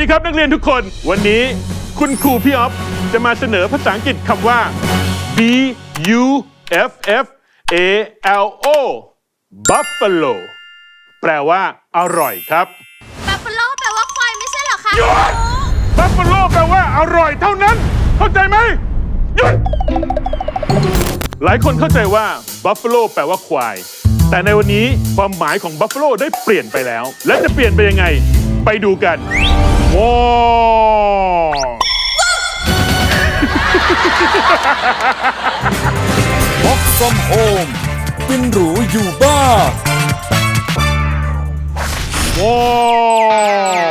ดีครับนักเรียนทุกคน วันนี้คุณครูพี่ออฟจะมาเสนอภาษาอังกฤษคำว่า B U F F A L O Buffalo แปลว่า อร่อยครับ บัฟฟาโลแปลว่าควายไม่ใช่เหรอคะ หยุด Buffalo แปลว่า อร่อยเท่านั้น เข้าใจไหมหยุด หลายคนเข้าใจว่า Buffalo แปลว่าควาย แต่ในวันนี้ความหมายของ Buffalo ได้เปลี่ยนไปแล้ว และจะเปลี่ยนไปยังไง ไปดูกัน ว้าว Work from home กินหรูอยู่บ้านว้าว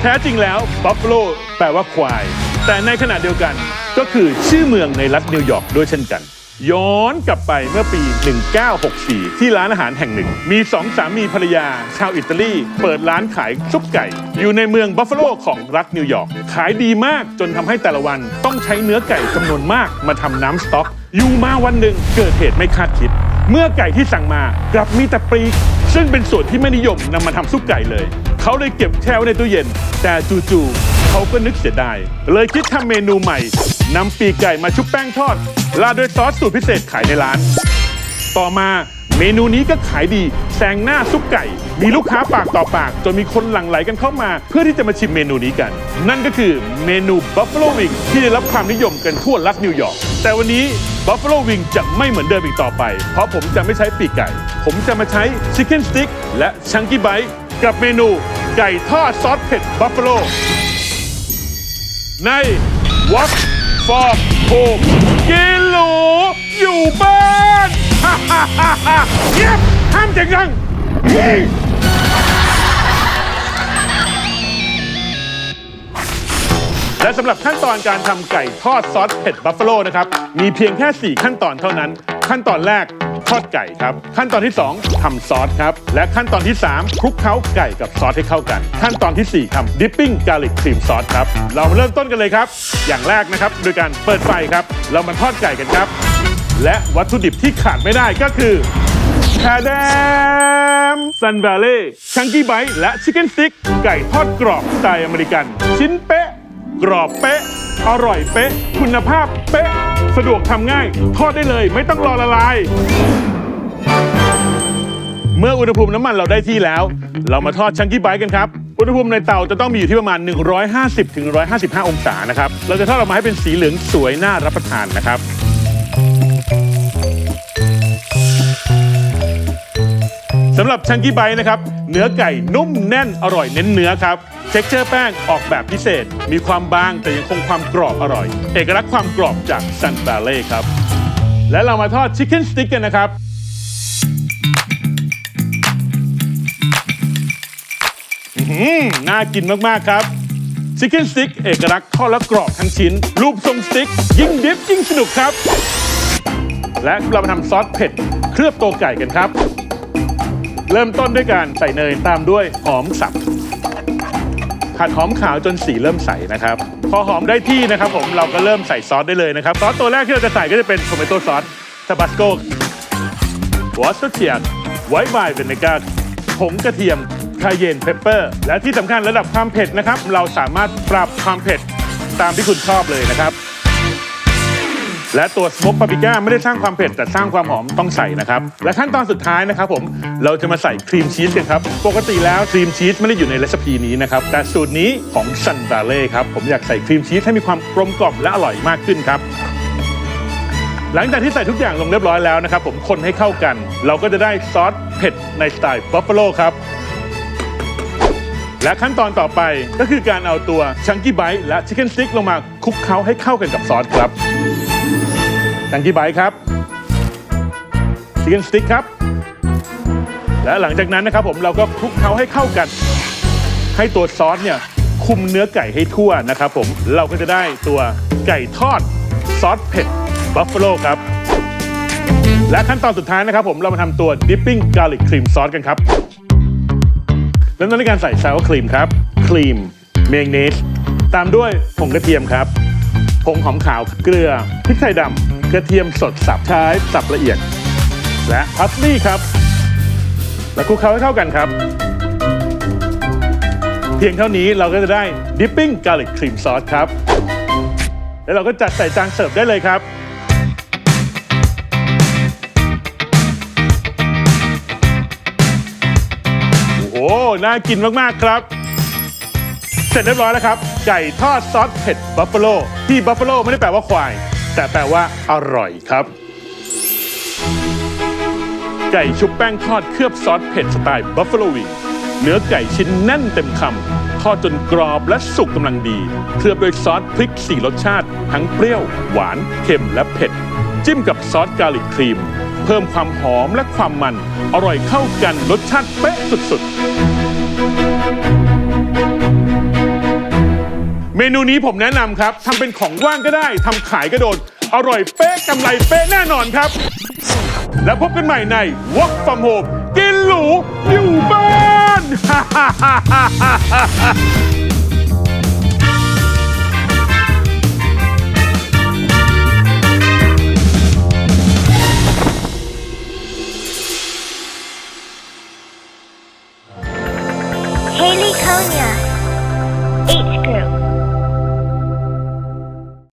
แท้จริงแล้ว Buffalo แปลว่าควาย แต่ในขณะเดียวกันก็คือชื่อเมืองในรัฐนิวยอร์กด้วยเช่นกัน ย้อนกลับไปเมื่อปี 1964 ที่ร้านอาหารแห่งหนึ่ง มีสองสามีภรรยา ชาวอิตาลี เปิดร้านขายซุปไก่ อยู่ในเมืองบัฟฟาโลของรัฐนิวยอร์ก ขายดีมากจนทำให้แต่ละวันต้องใช้เนื้อไก่จำนวนมากมาทำน้ำสต๊อก อยู่มาวันหนึ่งเกิดเหตุไม่คาดคิด เมื่อไก่ที่สั่งมากลับมีแต่ปลีกซึ่งเป็นส่วนที่ไม่นิยมนำมาทำซุปไก่เลย เขาเลยเก็บแช่ไว้ในตู้เย็น แต่จู่ๆเขาก็นึกเสียดายเลยคิดทำเมนูใหม่นำปีกไก่มาชุบแป้งทอดราดด้วยซอสสูตรพิเศษขายในร้าน ต่อมาเมนูนี้ก็ขายดีแซงหน้าซุปไก่ มีลูกค้าปากต่อปาก จนมีคนหลั่งไหลกันเข้ามา เพื่อที่จะมาชิมเมนูนี้กัน นั่นก็คือเมนู Buffalo Wing ที่ได้รับความนิยมกันทั่วรัฐนิวยอร์กแต่วันนี้ Buffalo Wing จะไม่เหมือนเดิมอีกต่อไป เพราะผมจะไม่ใช้ปีกไก่ ผมจะมาใช้ Chicken Stick และ Chunky Bite กับ กับเมนูไก่ทอดซอสเผ็ด Buffalo ใน Walk for Home กินหรูอยู่บ้านฮ่าฮ่าฮ่าฮ่าเงียบห้ามเสียงดังและสำหรับขั้นตอนการทำไก่ทอดซอสเผ็ดบัฟเฟโลนะครับ มีเพียงแค่ 4 ขั้นตอนเท่านั้น ขั้นตอนแรก ทอดไก่ครับ ขั้นตอนที่ 2ทำซอสครับ และขั้นตอนที่ 3คลุกเคล้าไก่กับซอสให้เข้ากัน ขั้นตอนที่ 4ทำดิปปิ้งกาลิกครีมซอสครับ เรามาเริ่มต้นกันเลยครับ อย่างแรกนะครับ โดยการเปิดไฟครับ เรามาทอดไก่กันครับ และวัตถุดิบที่ขาดไม่ได้ก็คือคาแดมซันบาเล่ชังกี้ไบต์และชิคเก้นสติ๊กไก่ทอดกรอบสไตล์อเมริกัน ชิ้นเป๊ะ กรอบเป๊ะ อร่อยเป๊ะ คุณภาพเป๊ะ สะดวกทำง่าย ทอดได้เลย ไม่ต้องรอละลาย เมื่ออุณหภูมิน้ำมันเราได้ที่แล้ว เรามาทอดชังกี้ไบต์กันครับ อุณหภูมิในเตาจะต้องมีอยู่ที่ประมาณ 150ถึง155 องศานะครับ เราจะทอดออกมาให้เป็นสีเหลืองสวยน่ารับประทานนะครับสำหรับชังกี้ไบนะครับ เนื้อไก่นุ่มแน่นอร่อยเน้นเนื้อครับ เท็กเจอร์แป้งออกแบบพิเศษ มีความบางแต่ยังคงความกรอบอร่อย เอกลักษณ์ความกรอบจากซันบาเล่ครับ และเรามาทอดชิคเก้นสติ๊กกันนะครับหือน่ากินมากๆครับชิคเก้นสติ๊กเอกลักษณ์ทอดและกรอบทั้งชิ้น รูปทรงสติ๊ก ยิ่งดิฟยิ่งสนุกครับ และเรามาทำซอสเผ็ด เคลือบตัวไก่กันครับ เริ่มต้นด้วยการใส่เนยตามด้วยหอมสับผัดหอมขาวจนสีเริ่มใสนะครับ พอหอมได้ที่นะครับผมเราก็เริ่มใส่ซอสได้เลยนะครับ ซอสตัวแรกที่เราจะใส่ก็จะเป็นโทเมโต้ซอสทาบาสโกวอสเทียนไวท์ไวน์เวนิก้าผงกระเทียมคาเยนเพปเปอร์ และที่สำคัญระดับความเผ็ดนะครับ เราสามารถปรับความเผ็ดตามที่คุณชอบเลยนะครับ และตัวสโมกปาปริก้าไม่ได้สร้างความเผ็ดแต่สร้างความหอมต้องใส่นะครับ และขั้นตอนสุดท้ายนะครับผมเราจะมาใส่ครีมชีสกันครับ ปกติแล้วครีมชีสไม่ได้อยู่ในเรซิปีนี้นะครับ แต่สูตรนี้ของซันบาเล่ครับ ผมอยากใส่ครีมชีสให้มีความกลมกล่อมและอร่อยมากขึ้นครับ หลังจากที่ใส่ทุกอย่างลงเรียบร้อยแล้วนะครับผมคนให้เข้ากัน เราก็จะได้ซอสเผ็ดในสไตล์บัฟฟโลครับ และขั้นตอนต่อไปก็คือการเอาตัวชังกี้ไบต์และชิคเก้นสติ๊กลงมาคลุกเคล้าให้เข้ากันกับซอสครับชังกี้ไบต์ครับชิคเก้นสติ๊กครับ และหลังจากนั้นนะครับผมเราก็คลุกเคล้าให้เข้ากัน ให้ตัวซอสเนี่ยคุมเนื้อไก่ให้ทั่วนะครับผมเราก็จะได้ตัวไก่ทอดซอสเผ็ดบัฟเฟโลครับและขั้นตอนสุดท้ายนะครับผมเรามาทำตัวดิปปิ้งกาลิกครีมซอสกันครับ เริ่มต้นด้วยการใส่ซาวครีมครับ ครีม เมงเนส ตามด้วยผงกระเทียมครับ ผงหอมขาว เกลือ พริกไทยดำ กระเทียมสดสับใช้สับละเอียด และพาสลีย์ครับ และคลุกเคล้าให้เข้ากันครับ เพียงเท่านี้เราก็จะได้ dipping garlic cream sauce ครับ แล้วเราก็จัดใส่จานเสิร์ฟได้เลยครับ น่ากินมาก ๆ ครับเสร็จเรียบร้อยแล้วครับ ไก่ทอดซอสเผ็ดบัฟเฟโลที่บัฟเฟโลไม่ได้แปลว่าควาย แต่แปลว่าอร่อยครับ ไก่ชุบแป้งทอดเคลือบซอสเผ็ดสไตล์บัฟเฟโลวิงเนื้อไก่ชิ้นแน่นเต็มคำทอดจนกรอบและสุกกำลังดี เคลือบด้วยซอสพริกสี่รสชาติ ทั้งเปรี้ยว หวาน เค็มและเผ็ด จิ้มกับซอสกาลิกครีม เพิ่มความหอมและความมัน อร่อยเข้ากันรสชาติเป๊ะสุดๆ เมนูนี้ผมแนะนำครับทำเป็นของว่างก็ได้ทำขายก็โดน อร่อยเป๊ะกำไรเป๊ะแน่นอนครับ แล้วพบกันใหม่ใน Work from Home กินหรูอยู่บ้าน